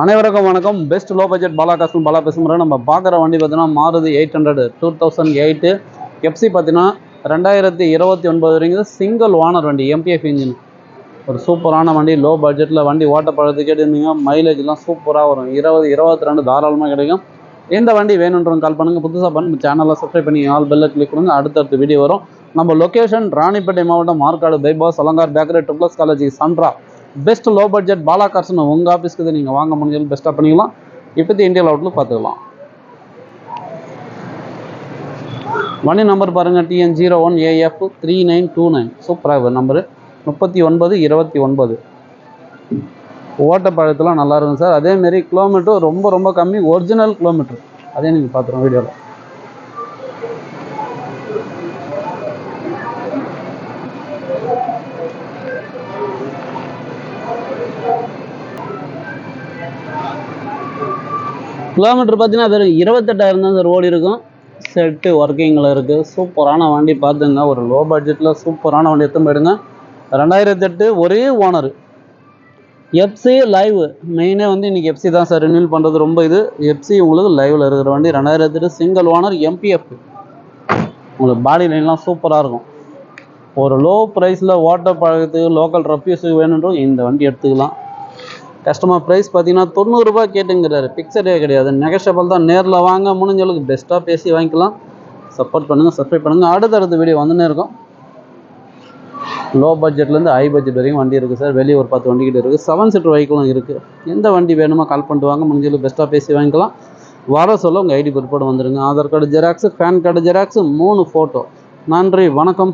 அனைவருக்கும் வணக்கம். Best low budget Bala costume Bala பேசுகிறேன் நம்ம பார்க்குற வண்டி பார்த்தீங்கன்னா Maruti eight hundred two thousand eight FC பார்த்தீங்கன்னா ரெண்டாயிரத்தி இருபத்தி ஒன்பது வரைக்கும் சிங்கிள் ஓனர் வண்டி எம்பிஎஃப் இன்ஜின் ஒரு சூப்பரான வண்டி லோ பட்ஜெட்டில் வண்டி ஓட்ட பழத்து மைலேஜ்லாம் சூப்பராக வரும். இருபது இருபத்தி ரெண்டு தாராளமாக கிடைக்கும். எந்த வண்டி வேணுன்றவங்க கால் பண்ணுங்கள் புதுசாக பண்ணி. சேனலில் சேனலை சப்ஸ்கிரைப் பண்ணி ஆல் பெல்ல கிளிக் பண்ணுங்கள் அடுத்தடுத்த வீடியோ வரும். நம்ம லொக்கேஷன் ராணிப்பேட்டை மாவட்டம் மார்க்காடு பைபாஸ் அலங்கார் பேக்கரி ட்ரிப்ளஸ் காலேஜ் சன்ட்ரா பெஸ்ட் லோ பட்ஜெட் பாலா கார்ஸ்னு உங்கள் ஆஃபீஸ்க்கு இதை நீங்கள் வாங்க முடிஞ்சாலும் பெஸ்ட்டாக பண்ணிக்கலாம். இப்போதைக்கு இந்தியா அவுட்லுக் பார்த்துக்கலாம். வண்டி நம்பர் பாருங்கள் TN zero one AF three nine two nine சூப்பராக நம்பரு முப்பத்தி ஒன்பது இருபத்தி ஒன்பது. ஓட்டப்பழத்தெலாம் நல்லா இருக்கும் சார். அதேமாரி கிலோமீட்டர் ரொம்ப ரொம்ப கம்மி ஒரிஜினல் கிலோமீட்டர் அதே நீங்கள் பார்த்துருவோம் வீடியோவில் கிலோமீட்டர் பார்த்தீங்கன்னா வெறும் இருபத்தெட்டாயிரம் தான் சார் ஓடி இருக்கும். செட்டு ஒர்க்கிங்கில் இருக்குது சூப்பரான வண்டி பார்த்துங்க. ஒரு லோ பட்ஜெட்டில் சூப்பரான வண்டி எடுத்து போயிடுங்க. ரெண்டாயிரத்தி எட்டு ஒரே ஓனர் எஃப்சி லைவ் மெயினே வந்து இன்றைக்கி எஃப்சி தான் சார். ரினியூல் பண்ணுறது ரொம்ப இது. எஃப்சி உங்களுக்கு லைவில் இருக்கிற வண்டி. ரெண்டாயிரத்தி எட்டு சிங்கிள் ஓனர் எம்பிஎஃப் உங்களுக்கு பாடி லைன்லாம் சூப்பராக இருக்கும். ஒரு லோ ப்ரைஸில் ஓட்ட பழகத்துக்கு லோக்கல் ரெஃப்யூஸுக்கு வேணுன்றோம் இந்த வண்டி எடுத்துக்கலாம். கஸ்டமர் ப்ரைஸ் பார்த்தீங்கன்னா தொண்ணூறுரூபா கேட்டுங்கிறாரு. பிக்சரே கிடையாது. நெகஷபிள் தான். நேரில் வாங்க முடிஞ்ச அளவுக்கு பெஸ்ட்டாக பேசி வாங்கிக்கலாம். சப்போர்ட் பண்ணுங்கள் சப்ஸ்கிரைப் பண்ணுங்கள் அடுத்தடுத்த வீடியோ வந்துன்னே இருக்கும். லோ பட்ஜெட்லேருந்து ஹை பட்ஜெட் வரைக்கும் வண்டி இருக்குது சார். வெளியே ஒரு பத்து வண்டி கிட்ட இருக்குது செவன் சீட்டர் வெஹிக்கிளும் இருக்குது எந்த வண்டி வேணுமோ கால் பண்ணிட்டு வாங்க. முடிஞ்சளவுக்கு பெஸ்ட்டாக பேசி வாங்கிக்கலாம். வர சொல்ல உங்கள் ஐடி பிற்பாடு வந்துடுங்க Aadhaar card xerox PAN card xerox மூணு ஃபோட்டோ நன்றி. வணக்கம்.